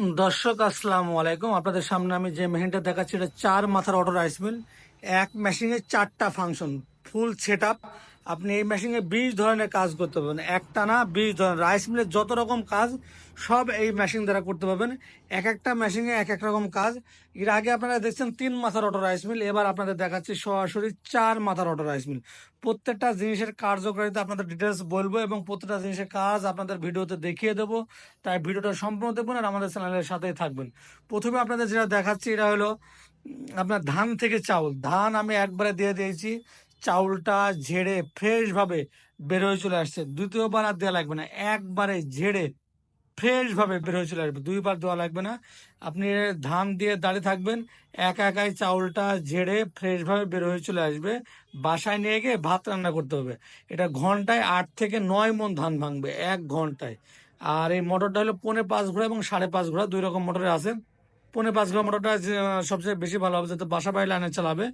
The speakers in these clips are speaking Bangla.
দর্শক, আসসালাম আলাইকুম। আপনাদের সামনে আমি যে মেশিনটা দেখাচ্ছি, এটা চার মাথার অটো রাইস মিল। এক মেশিনে চারটা ফাংশন, ফুল সেট আপনি এই মেশিনে বিশ ধরনের কাজ করতে পারবেন। একটা না বিশ ধরনের। রাইস মিলের যত রকম কাজ, সব এই মেশিন দ্বারা করতে পারবেন। এক একটা মেশিনে এক এক রকম কাজ। এর আগে আপনারা দেখছেন তিন মাথার অটো রাইস মিল এবার আপনাদের দেখাচ্ছি সরাসরি চার মাথার অটো রাইস মিল প্রত্যেকটা জিনিসের কার্যকারিতা আপনাদের ডিটেলস বলব এবং প্রত্যেকটা জিনিসের কাজ আপনাদের ভিডিওতে দেখিয়ে দেবো। তাই ভিডিওটা সম্পূর্ণ দেখবেন আর আমাদের চ্যানেলের সাথেই থাকবেন। প্রথমে আপনাদের যেটা দেখাচ্ছি, এটা হলো আপনার ধান থেকে চাউল। ধান আমি একবারে দিয়ে দিয়েছি। চাউলটা ঝেড়ে ফ্রেশভাবে বের হয়ে চলে আসছে। দ্বিতীয়বার আর দেওয়া লাগবে না। একবারে ঝেড়ে ফ্রেশভাবে বের হয়ে চলে আসবে। দুইবার দেওয়া লাগবে না। আপনি ধান দিয়ে দাঁড়িয়ে থাকবেন। একা একাই চাউলটা ঝেড়ে ফ্রেশভাবে বের হয়ে চলে আসবে। বাসায় নিয়ে গিয়ে ভাত রান্না করতে হবে। এটা ঘন্টায় আট থেকে নয় মন ধান ভাঙবে, এক ঘন্টায়। আর এই মোটরটা হলো পৌনে পাঁচ ঘোড়া এবং সাড়ে পাঁচ ঘোড়া, দুই রকম মোটরে আছে। পৌনে পাঁচ ঘোড়া মোটরটা সবচেয়ে বেশি ভালো হবে যাতে বাসা বাড়ি লাইনে চালাবে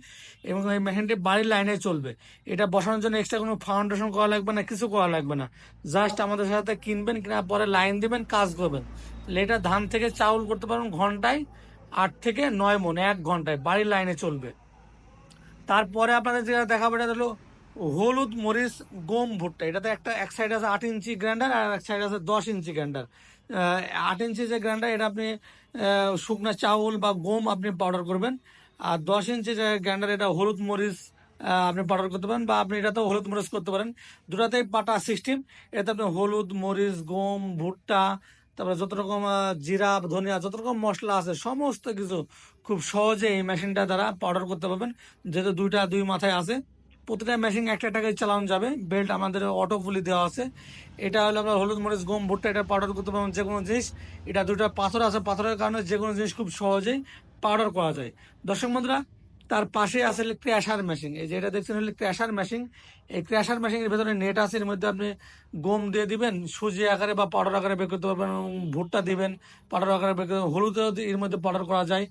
এবং এই মেশিনটি বাড়ির লাইনে চলবে। এটা বসানোর জন্য এক্সট্রা কোনো ফাউন্ডেশন করা লাগবে না, কিছু করা লাগবে না। জাস্ট আমাদের সাথে কিনবেন কিনা পরে লাইন দিবেন, কাজ করবেন। এটা ধান থেকে চাউল করতে পারবেন ঘন্টায় আট থেকে নয় মন এক ঘন্টায় বাড়ির লাইনে চলবে। তারপরে আপনাদের যেটা দেখাবো, এটা হলো হলুদ মরিচ, গম ভুট্টা। এটাতে একটা, এক সাইড আছে আট ইঞ্চি গ্রাইন্ডার আর এক সাইড আছে দশ ইঞ্চি গ্রাইন্ডার আট ইঞ্চি যে গ্রাইন্ডার এটা আপনি শুকনা চাউল বা গম আপনি পাউডার করবেন। আর দশ ইঞ্চি যে গ্রাইন্ডার এটা হলুদ মরিচ আপনি পাউডার করতে পারেন বা আপনি এটাতেও হলুদ মরিচ করতে পারেন। দুটাতেই পাটা সিস্টেম এটাতে আপনি হলুদ মরিচ, গম, ভুট্টা, তারপরে যত রকম জিরা, ধনিয়া, যত রকম মশলা আছে, সমস্ত কিছু খুব সহজে এই মেশিনটা দ্বারা পাউডার করতে পারবেন। যেহেতু দুইটা দুই মাথায় আছে প্রতিটা মেশিন একটা টাকায় চালানো যাবে। বেল্ট আমাদের অটো ফুলি দেওয়া আছে। এটা হলো আমরা হলুদ মরিচ, গম, ভুট্টা, এটা পাউডার করতে পারবেন যে কোনো জিনিস। এটা দুটো পাথর আছে, পাথরের কারণে যে কোনো জিনিস খুব সহজেই পাউডার করা যায়। দর্শক বন্ধুরা তার পাশে আছে ক্র্যাশার মেশিন এই যে এটা দেখছেন হলো ক্র্যাশার মেশিন এই ক্র্যাশার মেশিনের ভেতরে নেট আছে, এর মধ্যে আপনি গম দিয়ে দিবেন, সুজি আকারে বা পাউডার আকারে বের করতে পারবেন ভুট্টা দিবেন পাউডার আকারে বের করতে হলুদও এর মধ্যে পাউডার করা যায়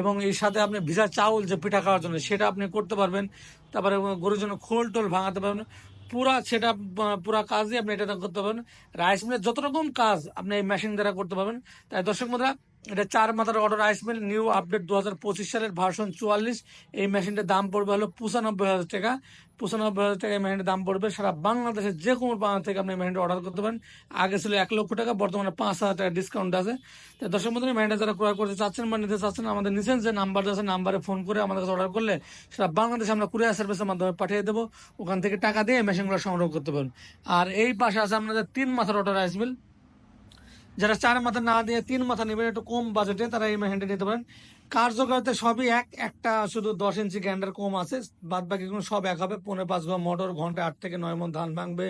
এবং এর সাথে আপনি ভিজা চাউল যে পিঠা খাওয়ার জন্য, সেটা আপনি করতে পারবেন। তারপরে গরুর জন্য খোল টোল ভাঙাতে পারবেন। পুরা সেটা পুরা কাজই আপনি এটা করতে পারবেন। রাইস মিলের যত রকম কাজ আপনি এই মেশিন দ্বারা করতে পারবেন, তাই দর্শক বন্ধুরা এটা চার মাথার order rice meal new update দু হাজার পঁচিশ সালের ভার্সন চুয়াল্লিশ। এই মেশিনটার দাম পড়বে হলো পঁচানব্বই হাজার টাকা। পঁচানব্বই হাজার টাকা এই মেশিনের দাম পড়বে। সারা বাংলাদেশের যে কোনো প্রান্ত থেকে আপনি মেশিনটা অর্ডার করতে পারেন। আগে ছিল এক লক্ষ টাকা, বর্তমানে পাঁচ হাজার টাকা ডিসকাউন্ট আছে। তো দর্শক বন্ধু মেশিনটা যারা ক্রয় করতে চাচ্ছেন বা নিতে চাচ্ছেন, আমাদের নিচেন যে নাম্বার আছে নাম্বারে ফোন করে আমাদের কাছে অর্ডার করলে সারা বাংলাদেশে আমরা কুরিয়ার সার্ভিসের মাধ্যমে পাঠিয়ে দেবো। ওখান থেকে টাকা দিয়ে মেশিনগুলো সংগ্রহ করতে পারেন। আর এই পাশে আছে আপনাদের তিন মাথার অর্ডার রাইস মিল যারা চার মাথা না দিয়ে তিন মাথা নেবেন, একটু কম বাজেটে তারা এই মেশিনটা নিতে পারেন। কার্যকারিতা সবই এক, একটা শুধু দশ ইঞ্চি গ্যান্ডার কম আছে বাদ বাকি কোনো সব এক হবে পনেরো পাঁচ ঘণ্টা মটর, ঘণ্টা আট থেকে নয় মন ধান ভাঙবে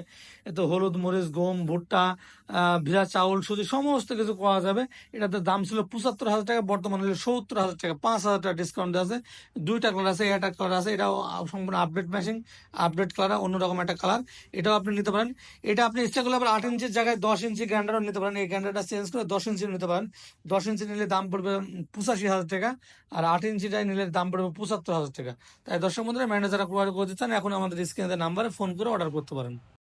এতে হলুদ, মরিচ, গম, ভুট্টা ভিজা চাউল, সুজি, সমস্ত কিছু করা যাবে। এটাতে দাম ছিল পঁচাত্তর হাজার টাকা, বর্তমানে হলো সত্তর হাজার টাকা, পাঁচ হাজার টাকা ডিসকাউন্ট আছে। দুইটা কালার আছে এটা কালার আছে, এটাও সম্পূর্ণ আপডেট মেশিন আপডেট কালার অন্যরকম একটা কালার এটাও আপনি নিতে পারেন। এটা আপনি ইচ্ছা করলে আবার আট ইঞ্চির জায়গায় দশ ইঞ্চি গ্রাইন্ডারও নিতে পারেন, এই গ্যান্ডারটা চেঞ্জ করে দশ ইঞ্চি নিতে পারেন। দশ ইঞ্চি নিলে দাম পড়বে পঁচাশি হাজার টাকা আর আট ইঞ্চিটাই নিলে দাম পড়বে পঁচাত্তর হাজার টাকা। তাই দর্শক বন্ধুরা ম্যানেজার করে করতে চান এখন আমাদের স্ক্রিনে নাম্বারে ফোন করে অর্ডার করতে পারেন।